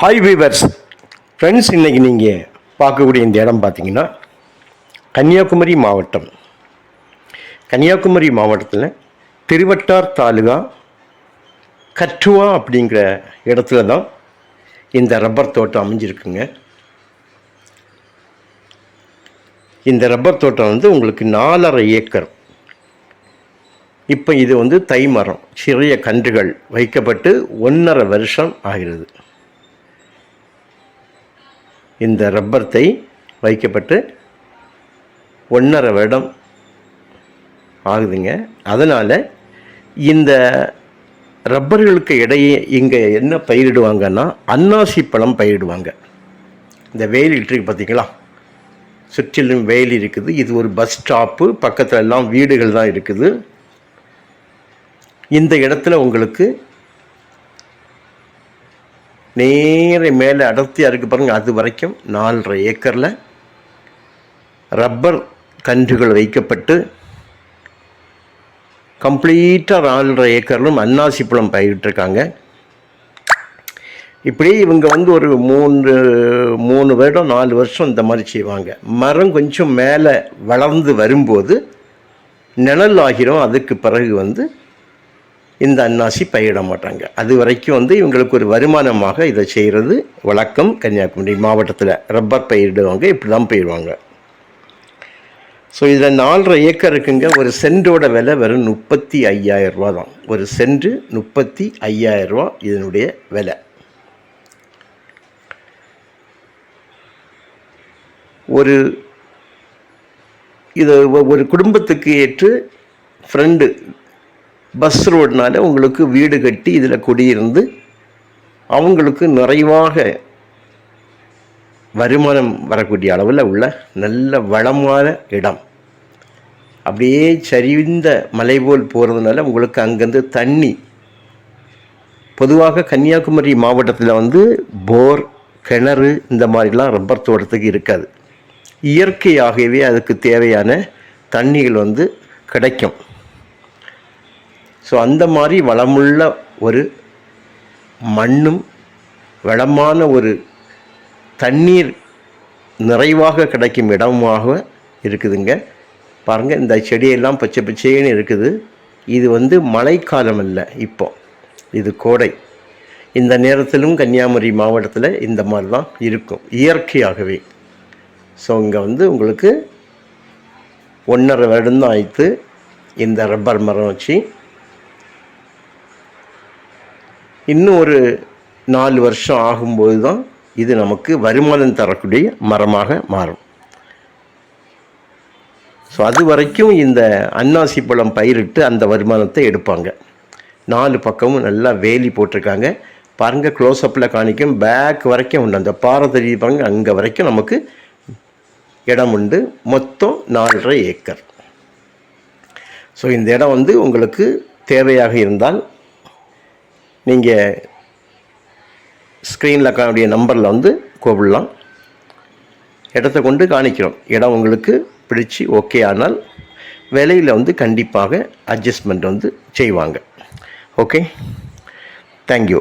Hi viewers friends இன்றைக்கி நீங்கள் பார்க்கக்கூடிய இந்த இடம் பார்த்தீங்கன்னா கன்னியாகுமரி மாவட்டம். கன்னியாகுமரி மாவட்டத்தில் திருவட்டார் தாலுகா கற்றுவா அப்படிங்கிற இடத்துல தான் இந்த ரப்பர் தோட்டம் அமைஞ்சிருக்குங்க. இந்த ரப்பர் தோட்டம் வந்து உங்களுக்கு நாலரை ஏக்கர். இப்போ இது வந்து தை மரம் சிறிய கன்றுகள் வைக்கப்பட்டு ஒன்றரை வருஷம் ஆகிறது. இந்த ரப்பர் தை வைக்கப்பட்டு ஒன்றரை வருடம் ஆகுதுங்க. அதனால் இந்த ரப்பர்களுக்கு இடையே இங்கே என்ன பயிரிடுவாங்கன்னா அன்னாசி பழம் பயிரிடுவாங்க. இந்த வெயில் இருக்கு பார்த்தீங்களா சுற்றிலும் வெயில் இருக்குது. இது ஒரு பஸ் ஸ்டாப்பு பக்கத்துல எல்லாம் வீடுகள் தான் இருக்குது. இந்த இடத்துல உங்களுக்கு நேர மேலே அடர்த்தியாக இருக்குது பாருங்கள் அது வரைக்கும் நாலரை ஏக்கரில் ரப்பர் கன்றுகள் வைக்கப்பட்டு கம்ப்ளீட்டாக நாலரை ஏக்கர்லும் அன்னாசி பழம் பயிரிட்டிருக்காங்க இப்படி இவங்க வந்து ஒரு மூன்று மூணு வருடம் நாலு வருஷம் இந்த மாதிரி செய்வாங்க. மரம் கொஞ்சம் மேலே வளர்ந்து வரும்போது நிழல் ஆகிரும். அதுக்கு பிறகு வந்து இந்த அன்னாசி பயிரிட மாட்டாங்க அது வரைக்கும் வந்து இவங்களுக்கு ஒரு வருமானமாக இதை செய்கிறது. வழக்கம் கன்னியாகுமரி மாவட்டத்தில் ரப்பர் பயிரிடுவாங்க இப்படி தான் பயிடுவாங்க ஸோ இதில் நாலரை ஏக்கர் இருக்குங்க. ஒரு சென்டோட விலை வெறும் முப்பத்தி ஐயாயிரம் ரூபா தான். ஒரு சென்ட் முப்பத்தி ஐயாயிரம் ரூபா இதனுடைய விலை. ஒரு இது ஒரு குடும்பத்துக்கு ஏற்று ஃப்ரெண்டு பஸ் ரோடுனால் உங்களுக்கு வீடு கட்டி இதில் குடியிருந்து அவங்களுக்கு நிறைவாக வருமானம் வரக்கூடிய அளவில் உள்ள நல்ல வளமான இடம். அப்படியே சரிந்த மலை போல் போகிறதுனால உங்களுக்கு அங்கேருந்து தண்ணி பொதுவாக கன்னியாகுமரி மாவட்டத்தில் வந்து போர் கிணறு இந்த மாதிரிலாம் ரப்பர் தோட்டத்துக்கு இருக்காது. இயற்கையாகவே அதுக்கு தேவையான தண்ணிகள் வந்து கிடைக்கும். ஸோ அந்த மாதிரி வளமுள்ள ஒரு மண்ணும் வளமான ஒரு தண்ணீர் நிறைவாக கிடைக்கும் இடமாக இருக்குதுங்க. பாருங்கள் இந்த செடியெல்லாம் பச்சை பச்சைன்னு இருக்குது. இது வந்து மழைக்காலம் அல்ல இப்போ. இது கோடை. இந்த நேரத்திலும் கன்னியாகுமரி மாவட்டத்தில் இந்த மாதிரி தான் இருக்கும் இயற்கையாகவே. ஸோ இங்கே வந்து உங்களுக்கு ஒன்றரை வருடம் தான் ஆயிடுத்து இந்த ரப்பர் மரம் வச்சு இன்னும் ஒரு நாலு வருஷம் ஆகும்போது தான் இது நமக்கு வருமானம் தரக்கூடிய மரமாக மாறும். ஸோ அது வரைக்கும் இந்த அன்னாசி பழம் பயிரிட்டு அந்த வருமானத்தை எடுப்பாங்க. நாலு பக்கமும் நல்லா வேலி போட்டிருக்காங்க. பாருங்கள் க்ளோஸ்அப்பில் காணிக்கும். பேக் வரைக்கும் உண்டு. அந்த பாறை தெரிவிப்பாங்க அங்கே வரைக்கும் நமக்கு இடம் உண்டு. மொத்தம் நாலரை ஏக்கர். ஸோ இந்த இடம் வந்து உங்களுக்கு தேவையாக இருந்தால் நீங்கள் ஸ்க்ரீனில் காணக்கூடிய நம்பரில் வந்து கூப்பிடலாம். இடத்த கொண்டு காணிக்கிறோம். இடம் உங்களுக்கு பிடிச்சி ஓகே ஆனால் விலையில் வந்து கண்டிப்பாக அட்ஜஸ்ட்மெண்ட் வந்து செய்வாங்க. Okay thank you